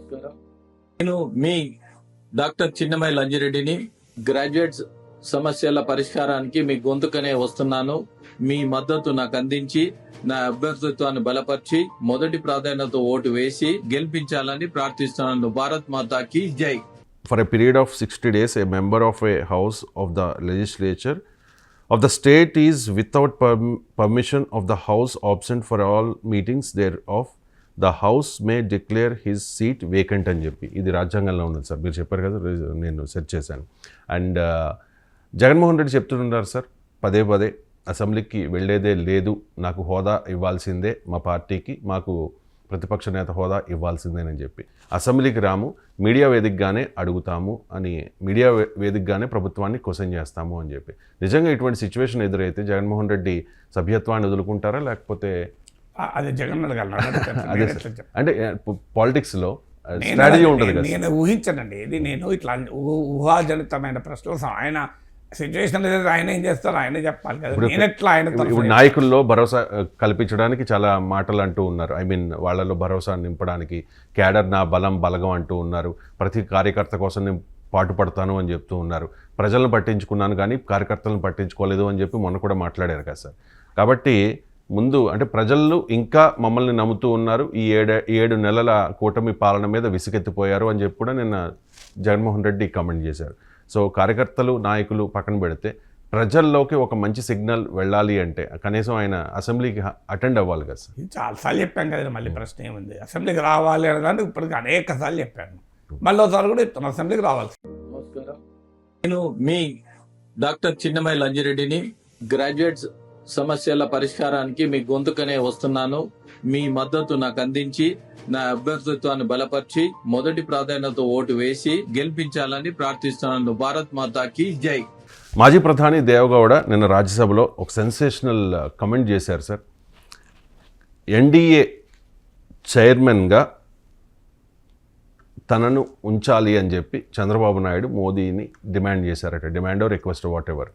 నమస్కారం. నేను మీ డాక్టర్ చిన్నమయ్య లంజిరెడ్డిని గ్రాడ్యుయేట్స్ సమస్యల పరిష్కారానికి మీ గొంతుకనే వస్తున్నాను. మీ మద్దతు నాకు అందించి నా అభ్యర్థిత్వాన్ని బలపరిచి మొదటి ప్రాధాన్యత ఓటు వేసి గెలిపించాలని ప్రార్థిస్తున్నాను. భారత్ మాతాకి జై. For a period of sixty days a member of a house of the legislature of the state is without permission of the house absent for all meetings thereof the house may declare his seat vacant అని చెప్పి. ఇది రాజ్యాంగంలో ఉన్నది sir. మీరు చెప్పారు కదా నేను search చేశాను. అండ్ జగన్మోహన్ రెడ్డి చెప్తున్నారు సార్ పదే పదే అసెంబ్లీకి వెళ్ళేదే లేదు నాకు హోదా ఇవ్వాల్సిందే మా పార్టీకి మాకు ప్రతిపక్ష నేత హోదా ఇవ్వాల్సిందేనని చెప్పి. అసెంబ్లీకి రాము మీడియా వేదికగానే అడుగుతాము అని మీడియా వేదికగానే ప్రభుత్వాన్ని క్వశ్చన్ చేస్తాము అని చెప్పి. నిజంగా ఇటువంటి సిచ్యువేషన్ ఎదురైతే జగన్మోహన్ రెడ్డి సభ్యత్వాన్ని వదులుకుంటారా లేకపోతే అది జగన్ అడగాలి నన్ను అడగకండి. అదే నేను సార్. ఎట్లా చెప్తాను? అంటే పాలిటిక్స్లో స్ట్రాటజీ ఉంటుంది నేను ఊహించనండి. ఇది నేను ఇట్లా ఊహాజనితమైన ప్రశ్నలు ఆయన సిచ్యువేషన్ లేదు ఆయన ఏం చేస్తారు? ఆయనే చెప్పాలి కదా. నేను ఎట్లా ఆయన ఇప్పుడు నాయకుల్లో భరోసా కల్పించడానికి చాలా మాటలు అంటూ ఉన్నారు. ఐ మీన్ వాళ్ళలో భరోసా నింపడానికి క్యాడర్ నా బలం బలగం అంటూ ఉన్నారు. ప్రతి కార్యకర్త కోసం నేను పాటుపడతాను అని చెప్తూ ఉన్నారు. ప్రజలను పట్టించుకున్నాను కానీ కార్యకర్తలను పట్టించుకోలేదు అని చెప్పి మొన్న కూడా మాట్లాడారు కదా సార్. కాబట్టి ముందు అంటే ప్రజలు ఇంకా మమ్మల్ని నమ్ముతూ ఉన్నారు. ఈ ఏడు ఏడు నెలల కూటమి పాలన మీద విసుగెత్తిపోయారు అని చెప్పి కూడా నిన్న జగన్మోహన్ రెడ్డి కామెంట్ చేశారు. సో కార్యకర్తలు నాయకులు పక్కన పెడితే ప్రజల్లోకి ఒక మంచి సిగ్నల్ వెళ్ళాలి అంటే కనీసం ఆయన అసెంబ్లీకి అటెండ్ అవ్వాలి కదా సార్. చాలాసార్లు చెప్పాను కదా మళ్ళీ ప్రశ్న ఏముంది? అసెంబ్లీకి రావాలి అనేదానికి ఇప్పటికి అనేక సార్లు చెప్పాను మళ్ళీ ఒకసారి కూడా చెప్తాను అసెంబ్లీకి రావాలి. నమస్కారం. నేను మీ డాక్టర్ చిన్నమై లంజిరెడ్డిని గ్రాడ్యుయేట్స్ సమస్యల పరిష్కారానికి మీ గొంతుకనే వస్తున్నాను. మీ మద్దతు నాకు అందించి నా అభ్యర్థిత్వాన్ని బలపరిచి మొదటి ప్రాధాన్యత ఓటు వేసి గెలిపించాలని ప్రార్థిస్తున్నాను. భారత్ మాతాకి జై. మాజీ ప్రధాని దేవగౌడ నిన్న రాజ్యసభలో ఒక సెన్సేషనల్ కమెంట్ చేశారు సార్. ఎన్డీఏ చైర్మన్గా తనను ఉంచాలి అని చెప్పి చంద్రబాబు నాయుడు మోదీని డిమాండ్ చేశారట. Demand request whatever?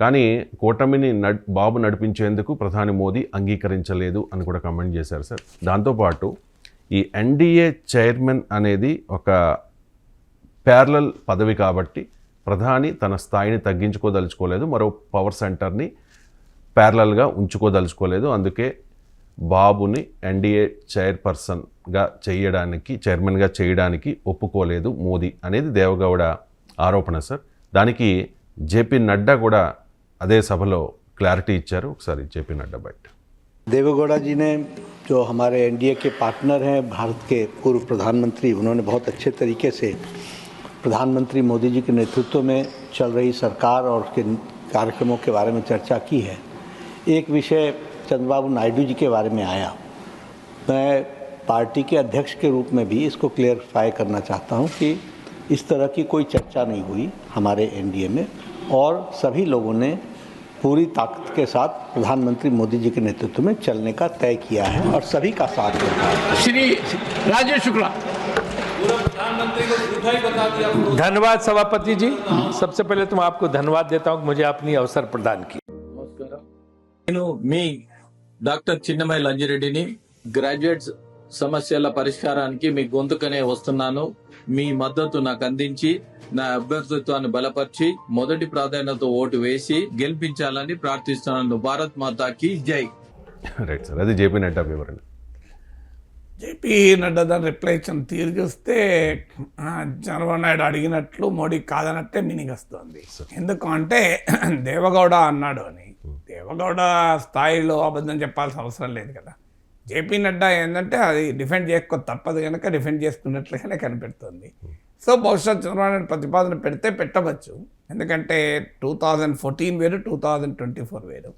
కానీ కూటమిని నడ్ బాబు నడిపించేందుకు ప్రధాని మోదీ అంగీకరించలేదు అని కూడా కమెంట్ చేశారు సార్. దాంతోపాటు ఈ ఎన్డీఏ చైర్మన్ అనేది ఒక ప్యారలల్ పదవి కాబట్టి ప్రధాని తన స్థాయిని తగ్గించుకోదలుచుకోలేదు మరో పవర్ సెంటర్ని ప్యారలల్గా ఉంచుకోదలుచుకోలేదు. అందుకే బాబుని ఎన్డీఏ చైర్పర్సన్గా చేయడానికి చైర్మన్గా చేయడానికి ఒప్పుకోలేదు మోదీ అనేది దేవగౌడ ఆరోపణ సార్. దానికి జేపీ నడ్డా కూడా అదే సభలో క్లారిటీ ఇచ్చారు ఒకసారి జేపీ నడ్డా బయట देवेगौड़ा जी ने जो हमारे एनडीए के पार्टनर हैं भारत के पूर्व प्रधानमंत्री उन्होंने बहुत अच्छे तरीके से प्रधानमंत्री मोदी जी के नेतृत्व में चल रही सरकार और उसके कार्यक्रमों के बारे में चर्चा की है एक विषय चंद्रबाबू नायडू जी के बारे में आया मैं पार्टी के अध्यक्ष के रूप में भी इसको क्लियरफाई करना चाहता हूं कि इस तरह की कोई चर्चा नहीं हुई हमारे एनडीए में और सभी लोगों ने पूरी ताकत के साथ प्रधानमंत्री मोदी जी के नेतृत्व में चलने का तय किया है और सभी का साथ देता है श्री राजेश शुक्ला धन्यवाद सभापति जी सबसे पहले तो मैं आपको धन्यवाद देता हूं कि मुझे अपनी अवसर प्रदान की నమస్కారం నేను మీ డాక్టర్ చిన్నమై లంజిరెడ్డిని గ్రాడ్యుయేట్స్ సమస్యల పరిష్కారానికి మీ గొంతుకనే వస్తున్నాను మీ మద్దతు నాకు అందించి నా అభ్యర్థిత్వాన్ని బలపరిచి మొదటి ప్రాధాన్యత ఓటు వేసి గెలిపించాలని ప్రార్థిస్తున్నాను. భారత్ మాతాకి జై. రైట్ సార్ అది జేపీ నడ్డా వివరణ. జేపీ నడ్డా దాని రిప్లై ఇచ్చిన తీరు చూస్తే చంద్రబాబు నాయుడు అడిగినట్లు మోడీ కాదనట్టే మీనింగ్ వస్తుంది. ఎందుకు అంటే దేవగౌడ అన్నాడు అని. దేవగౌడ స్థాయిలో అబద్ధం చెప్పాల్సిన అవసరం లేదు కదా. జేపీ నడ్డా ఏంటంటే అది డిఫెండ్ చేసుకో తప్పదు కనుక డిఫెండ్ చేసుకున్నట్లుగానే కనిపెడుతుంది. సో బహుశా చంద్రబాబు నాయుడు ప్రతిపాదన పెడితే పెట్టవచ్చు. ఎందుకంటే టూ థౌజండ్ ఫోర్టీన్ వేరు టూ థౌజండ్ ట్వంటీ ఫోర్ వేరు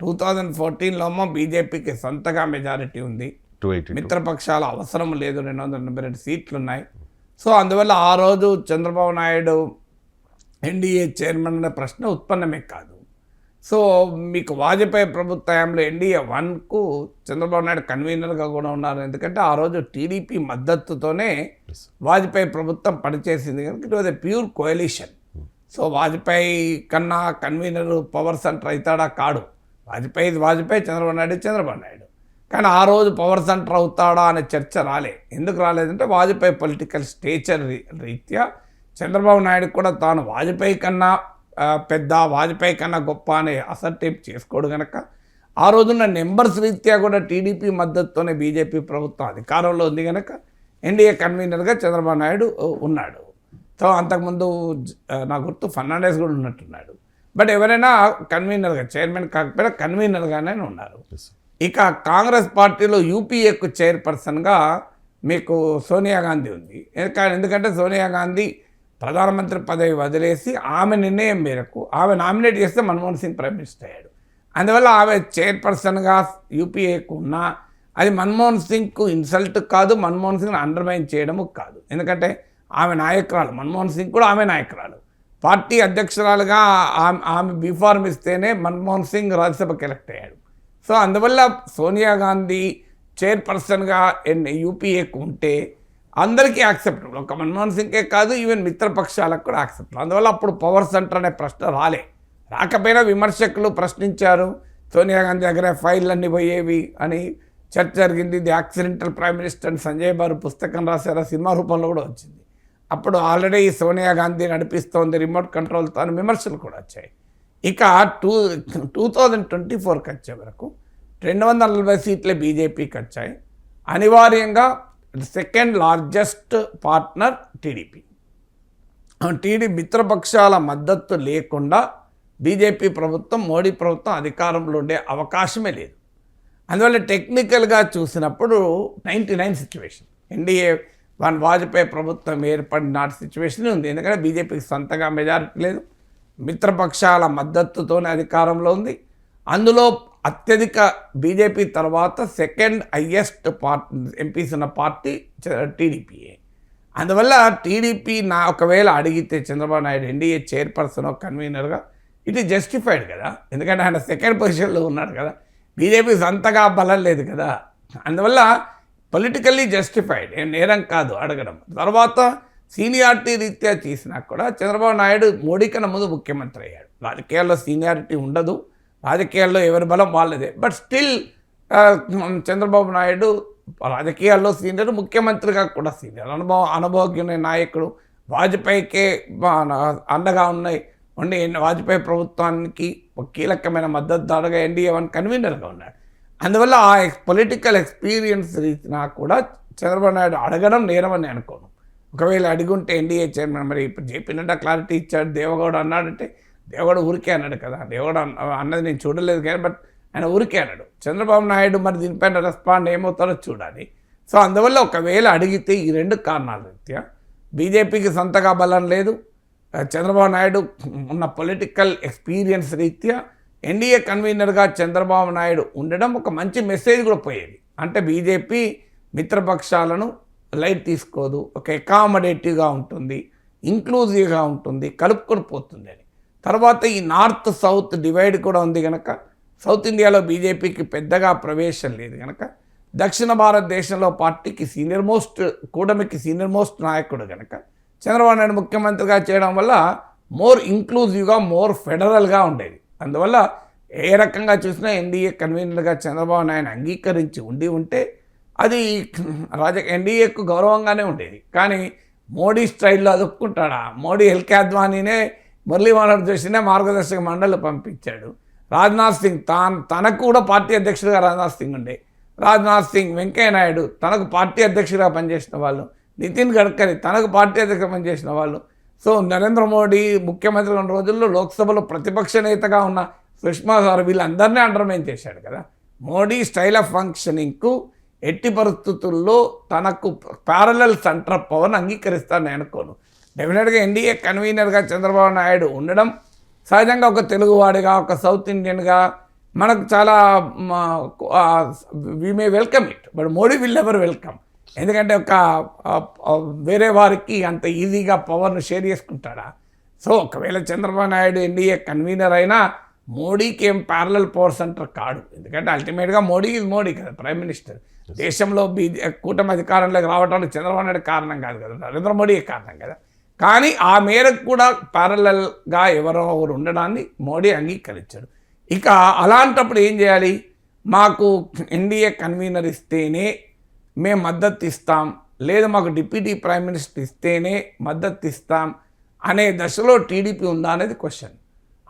టూ థౌజండ్ ఫోర్టీన్లో ఏమో బీజేపీకి సొంతగా మెజారిటీ ఉంది. మిత్రపక్షాల అవసరం లేదు రెండు వందల ఎనభై రెండు సీట్లు ఉన్నాయి సో అందువల్ల ఆ రోజు చంద్రబాబు నాయుడు ఎన్డీఏ చైర్మన్ అనే ప్రశ్న ఉత్పన్నమే కాదు. సో మీకు వాజ్పేయి ప్రభుత్వంలో ఎన్డీఏ వన్కు చంద్రబాబు నాయుడు కన్వీనర్గా కూడా ఉన్నారు. ఎందుకంటే ఆ రోజు టీడీపీ మద్దతుతోనే వాజ్పేయి ప్రభుత్వం పనిచేసింది. కనుక it was a pure coalition. So Vajpayee కన్నా కన్వీనర్ పవర్ సెంటర్ అవుతాడా కాడు. వాజ్పేయి వాజ్పేయి చంద్రబాబు నాయుడు చంద్రబాబు నాయుడు. కానీ ఆ రోజు పవర్ సెంటర్ అవుతాడా అనే చర్చ రాలే. ఎందుకు రాలేదంటే వాజ్పేయి పొలిటికల్ స్టేచర్ రీత్యా చంద్రబాబు నాయుడు కూడా తాను వాజ్పేయి కన్నా పెద్ద వాజ్పేయి కన్నా గొప్ప అనే అసర్టేప్ చేసుకోడు గనక. ఆ రోజున్న నెంబర్స్ రీత్యా కూడా టీడీపీ మద్దతుతోనే బీజేపీ ప్రభుత్వం అధికారంలో ఉంది కనుక ఎన్డీఏ కన్వీనర్గా చంద్రబాబు నాయుడు ఉన్నాడు. సో అంతకుముందు నా గుర్తు ఫర్నాండెస్ కూడా ఉన్నట్టున్నాడు. బట్ ఎవరైనా కన్వీనర్గా చైర్మన్ కాకపోయినా కన్వీనర్గానే ఉన్నారు. ఇక కాంగ్రెస్ పార్టీలో యూపీఏకు చైర్పర్సన్గా మీకు సోనియా గాంధీ ఉంది. ఎందుక- ఎందుకంటే సోనియా గాంధీ ప్రధానమంత్రి పదవి వదిలేసి ఆమె నిర్ణయం మేరకు ఆమె నామినేట్ చేస్తే మన్మోహన్ సింగ్ ప్రైమ్ మినిస్టర్ అయ్యాడు. అందువల్ల ఆమె చైర్పర్సన్గా యూపీఏకు ఉన్నా అది మన్మోహన్ సింగ్కు ఇన్సల్ట్ కాదు మన్మోహన్ సింగ్ అండర్మైన్ చేయడము కాదు. ఎందుకంటే ఆమె నాయకురాలు మన్మోహన్ సింగ్ కూడా ఆమె నాయకురాలు. పార్టీ అధ్యక్షురాలుగా ఆమె ఆమె బీఫార్మ్ ఇస్తేనే మన్మోహన్ సింగ్ రాజ్యసభకి ఎలక్ట్ అయ్యాడు. సో అందువల్ల సోనియా గాంధీ చైర్పర్సన్గా ఎన్ యూపీఏకు ఉంటే అందరికీ యాక్సెప్టబుల్ ఒక మన్మోహన్ సింగ్కే కాదు ఈవెన్ మిత్రపక్షాలకు కూడా యాక్సెప్టబుల్ అందువల్ల అప్పుడు పవర్ సెంటర్ అనే ప్రశ్న రాలే. రాకపోయినా విమర్శకులు ప్రశ్నించారు సోనియా గాంధీ దగ్గర ఫైళ్ళు అన్నీ పోయేవి అని చర్చ జరిగింది. ది యాక్సిడెంటల్ ప్రైమ్ మినిస్టర్ అని సంజయ్ బారు పుస్తకం రాశారు సినిమా రూపంలో కూడా వచ్చింది. అప్పుడు ఆల్రెడీ సోనియా గాంధీ నడిపిస్తోంది రిమోట్ కంట్రోల్తో అని విమర్శలు కూడా వచ్చాయి. ఇక టూ టూ థౌజండ్ ట్వంటీ ఫోర్కి వచ్చే వరకు రెండు వందల నలభై సీట్లే బీజేపీకి వచ్చాయి. అనివార్యంగా second largest partner TDP TD మిత్రపక్షాల మద్దతు లేకుండా బీజేపీ ప్రభుత్వం మోడీ ప్రభుత్వం అధికారంలో ఉండే అవకాశమే లేదు. అందువల్ల టెక్నికల్గా చూసినప్పుడు ninety nine situation NDA one Vajpayee ప్రభుత్వం ఏర్పడిన సిచ్యువేషన్ ఉంది. ఎందుకంటే బీజేపీకి సొంతగా మెజారిటీ లేదు. మిత్రపక్షాల మద్దతుతోనే అధికారంలో ఉంది. అందులో అత్యధిక బీజేపీ తర్వాత సెకండ్ హయ్యెస్ట్ పార్ట్ ఎంపీస్ ఉన్న పార్టీ టీడీపీఏ అందువల్ల టీడీపీ నా ఒకవేళ అడిగితే చంద్రబాబు నాయుడు ఎన్డీఏ చైర్పర్సన్ కన్వీనర్గా ఇట్ ఈస్ జస్టిఫైడ్ కదా. ఎందుకంటే ఆయన సెకండ్ పొజిషన్లో ఉన్నాడు కదా. బీజేపీ సొంతగా బలం లేదు కదా. అందువల్ల పొలిటికల్లీ జస్టిఫైడ్ ఏం నేరం కాదు అడగడం. తర్వాత సీనియారిటీ రీత్యా చేసినా కూడా చంద్రబాబు నాయుడు మోడీ కన్నా ముందు ముఖ్యమంత్రి అయ్యాడు. రాజకీయాల్లో సీనియారిటీ ఉండదు. రాజకీయాల్లో ఎవరి బలం వాళ్ళదే. బట్ స్టిల్ చంద్రబాబు నాయుడు రాజకీయాల్లో సీనియర్ ముఖ్యమంత్రిగా కూడా సీనియర్. అనుభవం అనుభవజ్ఞ నాయకుడు వాజ్పేయికే అండగా ఉన్నాయి ఉండి వాజ్పేయి ప్రభుత్వానికి ఒక కీలకమైన మద్దతుదారుగా ఎన్డీఏ వన్ కన్వీనర్గా ఉన్నాడు. అందువల్ల ఆ పొలిటికల్ ఎక్స్పీరియన్స్ రీతినా కూడా చంద్రబాబు నాయుడు అడగడం నేరమని అనుకోను. ఒకవేళ అడిగుంటే ఎన్డీఏ చైర్మన్ మరి ఇప్పుడు జేపీ నడ్డా క్లారిటీ ఇచ్చాడు దేవగౌడ అన్నాడంటే దేవుడు ఊరికే అన్నాడు కదా దేవుడు అన్నది నేను చూడలేదు కానీ బట్ ఆయన ఊరికే అన్నాడు. చంద్రబాబు నాయుడు మరి దీనిపైన రెస్పాండ్ ఏమవుతారో చూడాలి. సో అందువల్ల ఒకవేళ అడిగితే ఈ రెండు కారణాల రీత్యా బీజేపీకి సొంతగా బలం లేదు చంద్రబాబు నాయుడు ఉన్న పొలిటికల్ ఎక్స్పీరియన్స్ రీత్యా ఎన్డీఏ కన్వీనర్గా చంద్రబాబు నాయుడు ఉండడం ఒక మంచి మెసేజ్ కూడా పోయేది. అంటే బీజేపీ మిత్రపక్షాలను లైట్ తీసుకోదు ఒక అకామడేటివ్గా ఉంటుంది ఇంక్లూజివ్గా ఉంటుంది కలుపుకొని పోతుంది తర్వాత ఈ నార్త్ సౌత్ డివైడ్ కూడా ఉంది కనుక సౌత్ ఇండియాలో బీజేపీకి పెద్దగా ప్రవేశం లేదు కనుక దక్షిణ భారతదేశంలో పార్టీకి సీనియర్ మోస్ట్ కూటమికి సీనియర్ మోస్ట్ నాయకుడు కనుక చంద్రబాబు నాయుడు ముఖ్యమంత్రిగా చేయడం వల్ల మోర్ ఇంక్లూజివ్గా మోర్ ఫెడరల్గా ఉండేది. అందువల్ల ఏ రకంగా చూసినా ఎన్డీఏ కన్వీనర్గా చంద్రబాబు నాయుడు అంగీకరించి ఉండి ఉంటే అది రాజ ఎన్డీఏకు గౌరవంగానే ఉండేది. కానీ మోడీ స్టైల్లో అదుపుకుంటాడా మోడీ ఎల్కే అద్వానీనే మురళీ మనోహర్ జోషినే మార్గదర్శక మండలి పంపించాడు. రాజ్నాథ్ సింగ్ తాన్ తనకు కూడా పార్టీ అధ్యక్షుడిగా రాజ్నాథ్ సింగ్ ఉండే. రాజ్నాథ్ సింగ్ వెంకయ్య నాయుడు తనకు పార్టీ అధ్యక్షుడిగా పనిచేసిన వాళ్ళు. నితిన్ గడ్కరీ తనకు పార్టీ అధ్యక్షుడు పనిచేసిన వాళ్ళు. సో నరేంద్ర మోడీ ముఖ్యమంత్రి ఉన్న రోజుల్లో లోక్సభలో ప్రతిపక్ష నేతగా ఉన్న సుష్మా సార్ వీళ్ళందరినీ అండర్మైన్ చేశాడు కదా. మోడీ స్టైల్ ఆఫ్ ఫంక్షనింగ్కు ఎట్టి పరిస్థితుల్లో తనకు ప్యారలల్ సెంటర్ పవన్ అంగీకరిస్తాను నేను అనుకోను. డెఫినెట్గా ఎన్డీఏ కన్వీనర్గా చంద్రబాబు నాయుడు ఉండడం సహజంగా ఒక తెలుగువాడిగా ఒక సౌత్ ఇండియన్గా మనకు చాలా we may welcome it but Modi will ever welcome ఎందుకంటే ఒక వేరే వారికి అంత ఈజీగా పవర్ను షేర్ చేసుకుంటాడా? సో ఒకవేళ చంద్రబాబు నాయుడు ఎన్డీఏ కన్వీనర్ అయినా మోడీకి ఏం ప్యారలల్ పవర్ సెంటర్ కాడు. ఎందుకంటే అల్టిమేట్గా మోడీ ఇది మోడీ కదా ప్రైమ్ మినిస్టర్ దేశంలో బీజే కూటమి అధికారంలోకి రావడానికి చంద్రబాబు నాయుడు కారణం కాదు కదా నరేంద్ర మోడీ కారణం కదా. కానీ ఆ మేరకు కూడా ప్యారలల్గా ఎవరో ఒకరు ఉండడాన్ని మోడీ అంగీకరించాడు. ఇక అలాంటప్పుడు ఏం చేయాలి? మాకు ఎన్డీఏ కన్వీనర్ ఇస్తేనే మేము మద్దతు ఇస్తాం. లేదు మాకు డిప్యూటీ ప్రైమ్ మినిస్టర్ ఇస్తేనే మద్దతు ఇస్తాం అనే దశలో టీడీపీ ఉందా అనేది క్వశ్చన్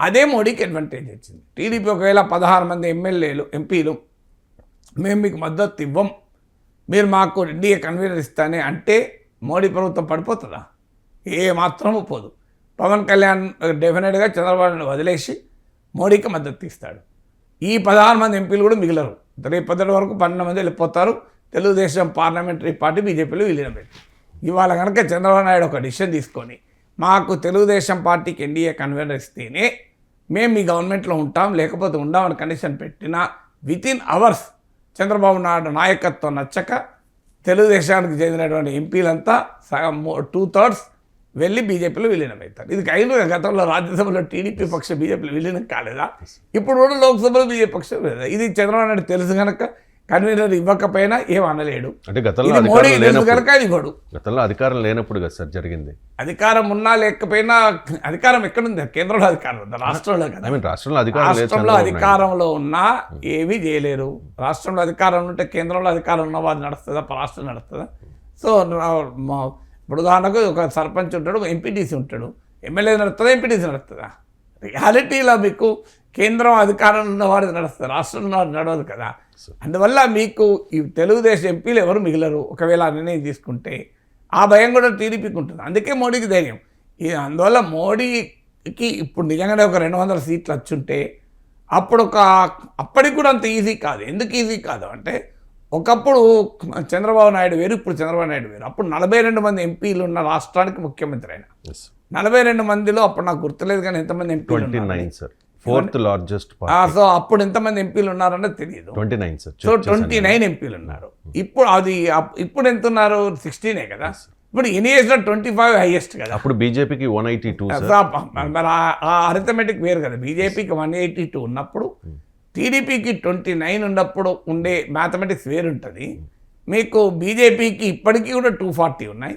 అదే మోడీకి అడ్వాంటేజ్ వచ్చింది. టీడీపీ ఒకవేళ పదహారు మంది ఎమ్మెల్యేలు ఎంపీలు మేము మీకు మద్దతు ఇవ్వం. మీరు మాకు ఎన్డీఏ కన్వీనర్ ఇస్తానే అంటే మోడీ ప్రభుత్వం పడిపోతుందా? ఏ మాత్రము పోదు పవన్ కళ్యాణ్ డెఫినెట్గా చంద్రబాబు నాయుడు వదిలేసి మోడీకి మద్దతు ఇస్తాడు ఈ పదహారు మంది ఎంపీలు కూడా మిగిలరు. రేపు వరకు పన్నెండు మంది వెళ్ళిపోతారు. తెలుగుదేశం పార్లమెంటరీ పార్టీ బీజేపీలో విలీనం పెట్టి. ఇవాళ కనుక చంద్రబాబు నాయుడు ఒక డిసిషన్ తీసుకొని మాకు తెలుగుదేశం పార్టీకి ఎన్డీఏ కన్వీనర్ ఇస్తేనే మేము మీ గవర్నమెంట్లో ఉంటాం లేకపోతే ఉండామని కండిషన్ పెట్టినా within hours Chandrababu Naidu నాయకత్వం నచ్చక తెలుగుదేశానికి చెందినటువంటి ఎంపీలంతా సగం టూ థర్డ్స్ వెళ్ళి బీజేపీలో విలీనం అవుతారు. ఇది అయిన గతంలో రాజ్యసభలో టీడీపీ పక్ష బీజేపీలో విలీనం కాలేదా? ఇప్పుడు కూడా లోక్సభలో బీజేపీ పక్షం లేదా? ఇది చంద్రబాబు నాయుడు తెలుసు కనుక కన్వీనర్ ఇవ్వకపోయినా ఏం అనలేడు. అంటే గతంలో మోడీ తెలుసు కనుక అది ఇవ్వడు గతంలో అధికారం లేనప్పుడు కదా సార్ జరిగింది. అధికారం ఉన్నా లేకపోయినా అధికారం ఎక్కడుంది? కేంద్రంలో అధికారం ఉంది? రాష్ట్రంలో కదా. రాష్ట్రంలో అధికారం రాష్ట్రంలో. అధికారంలో ఉన్నా ఏమీ చేయలేరు. రాష్ట్రంలో అధికారం ఉంటే కేంద్రంలో అధికారం ఉన్న వారు నడుస్తుందా? రాష్ట్రం నడుస్తుందా? సో ఇప్పుడు ఉదాహరణకు ఒక సర్పంచ్ ఉంటాడు ఎంపీటీసీ ఉంటాడు. ఎమ్మెల్యే నడుస్తుందా ఎంపీటీసీ నడుస్తుందా? రియాలిటీలో మీకు కేంద్రం అధికారంలో ఉన్న వారు నడుస్తుంది రాష్ట్రంలో నడవదు కదా. అందువల్ల మీకు ఈ తెలుగుదేశం ఎంపీలు ఎవరు మిగలరు? ఒకవేళ నిర్ణయం తీసుకుంటే ఆ భయం కూడా టీడీపీకి ఉంటుంది అందుకే మోడీకి ధైర్యం. ఇది అందువల్ల మోడీకి ఇప్పుడు నిజంగానే ఒక రెండు వందల సీట్లు వచ్చుంటే అప్పుడు ఒక అప్పటికి కూడా అంత ఈజీ కాదు. ఎందుకు ఈజీ కాదు అంటే ఒకప్పుడు చంద్రబాబు నాయుడు వేరు ఇప్పుడు చంద్రబాబు నాయుడు వేరు. అప్పుడు నలభై రెండు మంది ఎంపీలు ఉన్న రాష్ట్రానికి ముఖ్యమంత్రి ఆయన. నలభై రెండు మందిలో అప్పుడు నాకు గుర్తులేదు కానీ ఎంతమంది ఎంపీలు ఫోర్త్ లార్జెస్ట్ సో అప్పుడు ఎంతమంది ఎంపీలు ఉన్నారన్నది తెలియదు twenty nine sir so twenty nine ఎంపీలు ఉన్నారు. ఇప్పుడు అది ఇప్పుడు ఎంత ఉన్నారు? సిక్స్టీనే కదా? ఇప్పుడు ఎన్ని చేసినా ట్వంటీ ఫైవ్ హైయెస్ట్ కదా? అప్పుడు బీజేపీకి వన్ ఎయిటీ టూ మరి ఆ అరిథమెటిక్ వేరు కదా? బీజేపీకి వన్ ఎయిటీ టూ ఉన్నప్పుడు టీడీపీకి ట్వంటీ నైన్ ఉన్నప్పుడు ఉండే మ్యాథమెటిక్స్ వేరుంటుంది. మీకు బీజేపీకి ఇప్పటికీ కూడా టూ ఫార్టీ ఉన్నాయి.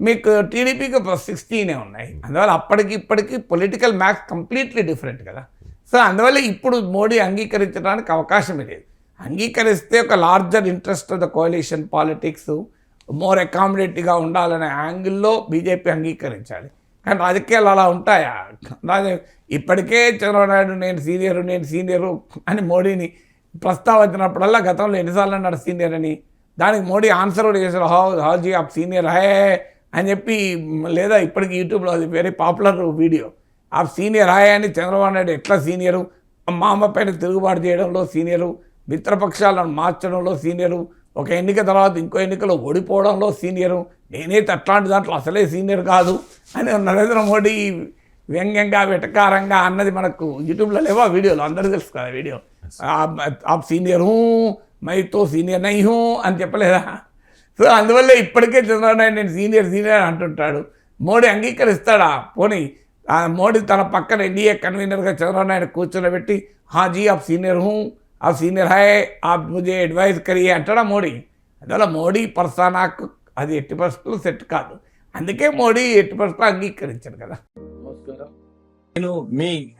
మీకు టీడీపీకి సిక్స్టీనే ఉన్నాయి. అందువల్ల అప్పటికి ఇప్పటికి పొలిటికల్ మ్యాథ్స్ కంప్లీట్లీ డిఫరెంట్ కదా. సో అందువల్ల ఇప్పుడు మోడీ అంగీకరించడానికి అవకాశమే లేదు. అంగీకరిస్తే ఒక larger interest of the coalition politics more అకామిడేటివ్గా ఉండాలనే యాంగిల్లో బీజేపీ అంగీకరించాలి. కానీ రాజకీయాలు అలా ఉంటాయా? ఇప్పటికే చంద్రబాబు నాయుడు నేను సీనియరు నేను సీనియరు అని మోడీని ప్రస్తావించినప్పుడల్లా గతంలో ఎన్నిసార్లు అన్నాడు సీనియర్ అని. దానికి మోడీ ఆన్సర్ కూడా చేశారు. హౌ హౌజీ ఆఫ్ సీనియర్ హే అని చెప్పి లేదా ఇప్పటికి యూట్యూబ్లో అది వెరీ పాపులర్ వీడియో. ఆ సీనియర్ హాయ్ అని చంద్రబాబు నాయుడు ఎట్లా సీనియరు? మా అమ్మ పైన తిరుగుబాటు చేయడంలో సీనియరు. మిత్రపక్షాలను మార్చడంలో సీనియరు. ఒక ఎన్నిక తర్వాత ఇంకో ఎన్నికలో ఓడిపోవడంలో సీనియరు. నేనైతే అట్లాంటి దాంట్లో అసలే సీనియర్ కాదు అని నరేంద్ర మోడీ వ్యంగ్యంగా వెటకారంగా అన్నది మనకు యూట్యూబ్లో లేవా వీడియోలు? అందరికీ తెలుసు కదా వీడియో. ఆప్ సీనియర్ హూ మైతో సీనియర్ నై హూ అని చెప్పలేదా? సో అందువల్ల ఇప్పటికే చంద్రబాబు నాయుడు నేను సీనియర్ సీనియర్ అంటుంటాడు. మోడీ అంగీకరిస్తాడా? పోనీ ఆ మోడీ తన పక్కన ఎన్డీఏ కన్వీనర్గా చంద్రబాబు నాయుడు కూర్చోబెట్టి హా జీ ఆప్ సీనియర్ హూ ఆప్ సీనియర్ హై ఆప్ ముజే అడ్వైజ్ కరియే అంటాడా మోడీ? అందువల్ల మోడీ పర్సనాకు అది ఎట్టి పరిస్థితుల్లో సెట్ కాదు. అందుకే మోడీ ఎట్టి పరిస్థితుల్లో అంగీకరించారు కదా. నమస్కారం. నేను మీ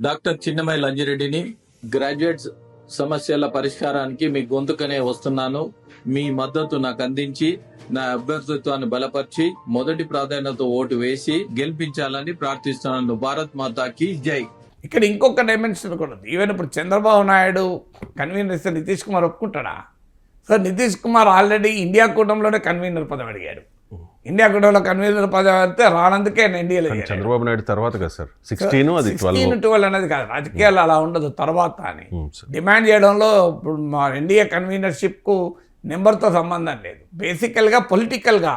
డాక్టర్ చిన్నమై లంజిరెడ్డిని గ్రాడ్యుయేట్స్ సమస్యల పరిష్కారానికి మీ గొంతుకనే వస్తున్నాను. మీ మద్దతు నాకు అందించి నా అభ్యర్థిత్వాన్ని బలపరిచి మొదటి ప్రాధాన్యత ఓటు వేసి గెలిపించాలని ప్రార్థిస్తున్నాను. భారత్ మాతాకి జై. ఇక్కడ ఇంకొక డైమెన్షన్ కూడా ఉంది. ఈవెన్ ఇప్పుడు చంద్రబాబు నాయుడు కన్వీనర్ ఇస్తే Nitish Kumar ఒప్పుకుంటాడా? So Nitish Kumar already India కూటమిలోనే convener పదవి అడిగాడు. ఇండియా కూటమిలో కన్వీనర్ పదవి అయితే రానందుకే ఆయన ఎన్డీఏలో. చంద్రబాబు నాయుడు తర్వాత కదా సార్? సిక్స్టీన్ అది సిక్స్టీన్ ట్వెల్వ్ అనేది కాదు. రాజకీయాలు అలా ఉండదు తర్వాత అని. సార్ డిమాండ్ చేయడంలో ఇప్పుడు మా ఎన్డీఏ కన్వీనర్షిప్కు నెంబర్తో సంబంధం లేదు. బేసికల్గా పొలిటికల్గా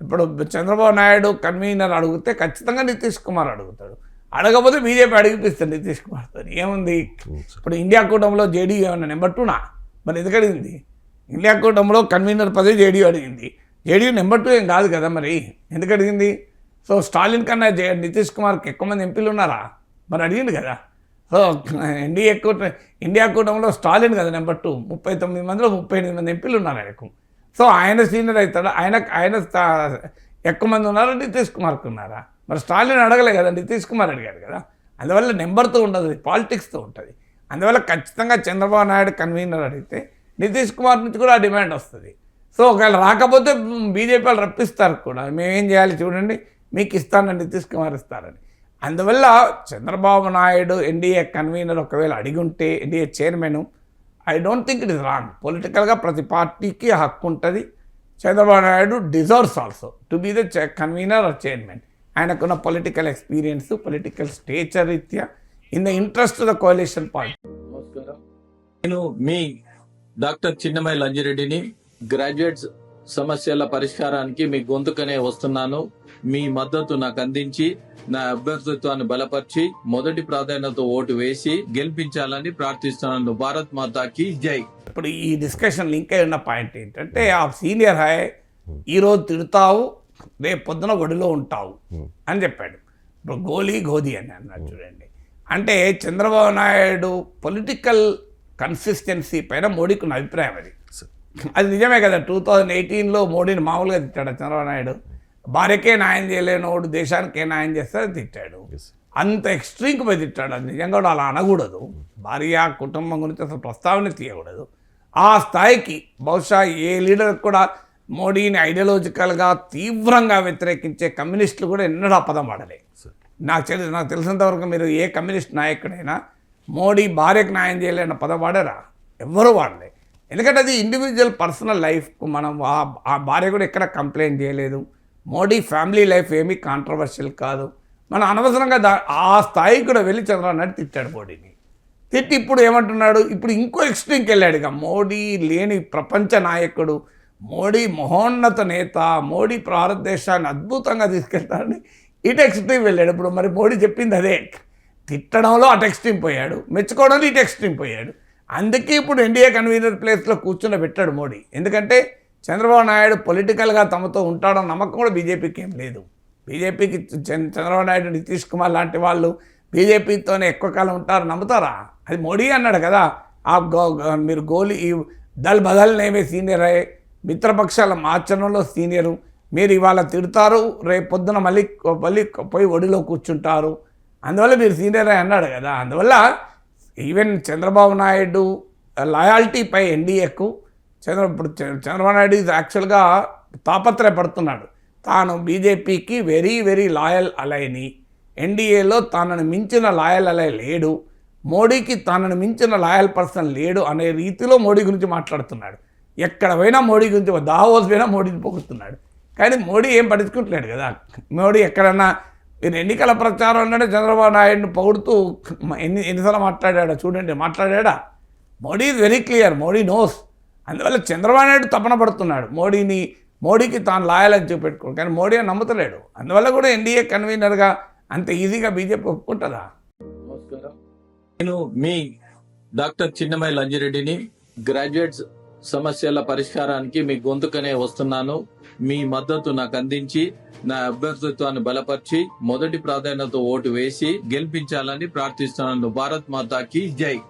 ఇప్పుడు చంద్రబాబు నాయుడు కన్వీనర్ అడిగితే ఖచ్చితంగా నితీష్ కుమార్ అడుగుతాడు. అడగకపోతే బీజేపీ అడిగిపిస్తుంది నితీష్ కుమార్తో. ఏముంది? ఇప్పుడు ఇండియా కూటమిలో జేడీ ఏమన్నా నెంబర్ టూనా? మరి ఎందుకు అడిగింది? ఇండియా కూటమిలో కన్వీనర్ పదవి జేడీ అడిగింది. జేడీ నెంబర్ టూ ఏం కాదు కదా మరి? ఎందుకు అడిగింది? సో స్టాలిన్ కన్నా జే నితీష్ కుమార్కి ఎక్కువ మంది ఎంపీలు ఉన్నారా? మరి అడిగింది కదా. సో ఎన్డీఏ కూట ఇండియా కూటమిలో స్టాలిన్ కదా నెంబర్ టూ. ముప్పై తొమ్మిది మందిలో ముప్పై ఎనిమిది మంది ఎంపీలు ఉన్నారు ఆయనకు. సో ఆయన సీనియర్ అవుతాడు? ఆయన ఆయన ఎక్కువ మంది ఉన్నారా? నితీష్ కుమార్కి ఉన్నారా? మరి స్టాలిన్ అడగలే కదా నితీష్ కుమార్ అడిగాడు కదా. అందువల్ల నెంబర్తో ఉండదు పాలిటిక్స్తో ఉంటుంది. అందువల్ల ఖచ్చితంగా చంద్రబాబు నాయుడు కన్వీనర్ అడిగితే నితీష్ కుమార్ నుంచి కూడా ఆ డిమాండ్ వస్తుంది. సో ఒకవేళ రాకపోతే బీజేపీ వాళ్ళు రప్పిస్తారు కూడా. మేమేం చేయాలి చూడండి మీకు ఇస్తానండి నితీష్ కుమార్ ఇస్తారని. అందువల్ల చంద్రబాబు నాయుడు ఎన్డీఏ కన్వీనర్ ఒకవేళ అడిగి ఉంటే NDA chairman I don't think it is wrong. పొలిటికల్గా ప్రతి పార్టీకి హక్కు ఉంటుంది. Chandrababu Naidu deserves also to be the convener or chairman. ఆయనకున్న పొలిటికల్ ఎక్స్పీరియన్స్ పొలిటికల్ స్టేచర్ రీత్యా in the interest the coalition party. నమస్కారం. నేను మీ డాక్టర్ చిన్నమయ్య లంజిరెడ్డిని గ్రాడ్యుయేట్స్ సమస్యల పరిష్కారానికి మీ గొంతుకనే వస్తున్నాను. మీ మద్దతు నాకు అందించి నా అభ్యర్థిత్వాన్ని బలపరిచి మొదటి ప్రాధాన్యత ఓటు వేసి గెలిపించాలని ప్రార్థిస్తున్నాను. భారత్ మాతాకి జై. ఇప్పుడు ఈ డిస్కషన్ లింక్ అయి ఉన్న పాయింట్ ఏంటంటే ఆ సీనియర్ హై ఈరోజు తిడతావు రేపు పొద్దున ఒడిలో ఉంటావు అని చెప్పాడు. ఇప్పుడు గోలీ గోధి అని అన్నాడు చూడండి. అంటే చంద్రబాబు నాయుడు పొలిటికల్ కన్సిస్టెన్సీ పైన మోడీకి ఉన్న అభిప్రాయం అది. అది నిజమే కదా టూ థౌజండ్ ఎయిటీన్లో మోడీని మామూలుగా తిట్టాడు చంద్రబాబు నాయుడు? భార్యకే న్యాయం చేయలేనోడు దేశానికే న్యాయం చేస్తారని తిట్టాడు. అంత ఎక్స్ట్రీమ్కి పోయి తిట్టాడు. అది నిజంగా కూడా అలా అనకూడదు. భార్య కుటుంబం గురించి అసలు ప్రస్తావన తీయకూడదు. ఆ స్థాయికి బహుశా ఏ లీడర్ కూడా మోడీని ఐడియాలజికల్గా తీవ్రంగా వ్యతిరేకించే కమ్యూనిస్టులు కూడా ఎన్నడూ ఆ పదం వాడలే నాకు తెలిసి నాకు తెలిసినంతవరకు మీరు ఏ కమ్యూనిస్ట్ నాయకుడైనా మోడీ భార్యకు న్యాయం చేయలేని పదం వాడారా ఎవ్వరూ వాడలే ఎందుకంటే అది ఇండివిజువల్ పర్సనల్ లైఫ్ మనం ఆ- ఆ భార్య కూడా ఎక్కడ కంప్లైంట్ చేయలేదు. మోడీ ఫ్యామిలీ లైఫ్ ఏమీ కాంట్రవర్షియల్ కాదు. మనం అనవసరంగా దా ఆ స్థాయికి కూడా వెళ్ళి చంద్రబాబు నాయుడు తిట్టాడు మోడీని. తిట్టి ఇప్పుడు ఏమంటున్నాడు? ఇప్పుడు ఇంకో ఎక్స్ట్రీమ్కి వెళ్ళాడు ఇక. మోడీ లేని ప్రపంచ నాయకుడు మోడీ మహోన్నత నేత మోడీ భారతదేశాన్ని అద్భుతంగా తీసుకెళ్తాడని ఇటు ఎక్స్ట్రీమ్ వెళ్ళాడు. ఇప్పుడు మరి మోడీ చెప్పింది అదే. తిట్టడంలో అటు ఎక్స్ట్రీమ్ పోయాడు. మెచ్చుకోవడంలో ఇటు ఎక్స్ట్రీమ్ పోయాడు. అందుకే ఇప్పుడు ఎన్డీఏ కన్వీనర్ ప్లేస్లో కూర్చుని పెట్టాడు మోడీ. ఎందుకంటే చంద్రబాబు నాయుడు పొలిటికల్గా తమతో ఉంటాడన్న నమ్మకం కూడా బీజేపీకి ఏం లేదు. బీజేపీకి చంద్రబాబు నాయుడు నితీష్ కుమార్ లాంటి వాళ్ళు బీజేపీతోనే ఎక్కువ కాలం ఉంటారు నమ్ముతారా? అది మోడీ అన్నాడు కదా. ఆ గో మీరు గోలీ ఈ దల్ బదల్ నేమే సీనియర్ అయ్యే మిత్రపక్షాల ఆచరణలో సీనియరు మీరు ఇవాళ తిడతారు రేపు పొద్దున మళ్ళీ మళ్ళీ పోయి ఒడిలో కూర్చుంటారు. అందువల్ల మీరు సీనియర్ అయ్యి అన్నాడు కదా. అందువల్ల ఈవెన్ చంద్రబాబు నాయుడు లాయాల్టీపై ఎన్డీఏకు చంద్ర ఇప్పుడు చంద్రబాబు నాయుడు ఇది యాక్చువల్గా తాపత్రయపడుతున్నాడు. తాను బీజేపీకి వెరీ వెరీ లాయల్ అలైని ఎన్డీఏలో తనను మించిన లాయల్ అలై లేడు మోడీకి తనను మించిన లాయల్ పర్సన్ లేడు అనే రీతిలో మోడీ గురించి మాట్లాడుతున్నాడు. ఎక్కడ పోయినా మోడీ గురించి దావోస్ పోయినా మోడీని పొగుడుతున్నాడు. కానీ మోడీ ఏం పట్టించుకుంటలేడు కదా. మోడీ ఎక్కడన్నా ఈయన ఎన్నికల ప్రచారంలోనే చంద్రబాబు నాయుడిని పొగుడుతూ ఎన్ని ఎన్నిసార్లు మాట్లాడాడా చూడండి మాట్లాడా Modi is very clear Modi knows అందువల్ల చంద్రబాబు నాయుడు తపన పడుతున్నాడు. మోడీని మోడీకి తాను లాయాలని చూపెట్టుకోడు. కానీ మోడీ అని నమ్ముతలేడు. అందువల్ల కూడా ఎన్డీఏ కన్వీనర్గా అంత ఈజీగా బీజేపీ ఒప్పుకుంటుందా? నమస్కారం. నేను మీ డాక్టర్ చిన్నమయ్య లంజిరెడ్డిని గ్రాడ్యుయేట్స్ సమస్యల పరిష్కారానికి మీ గొంతుకనే వస్తున్నాను. మీ మద్దతు నాకు అందించి నా అభ్యర్థిత్వాన్ని బలపరిచి మొదటి ప్రాధాన్యత ఓటు వేసి గెలిపించాలని ప్రార్థిస్తున్నాను. భారత్ మాతాకి జై.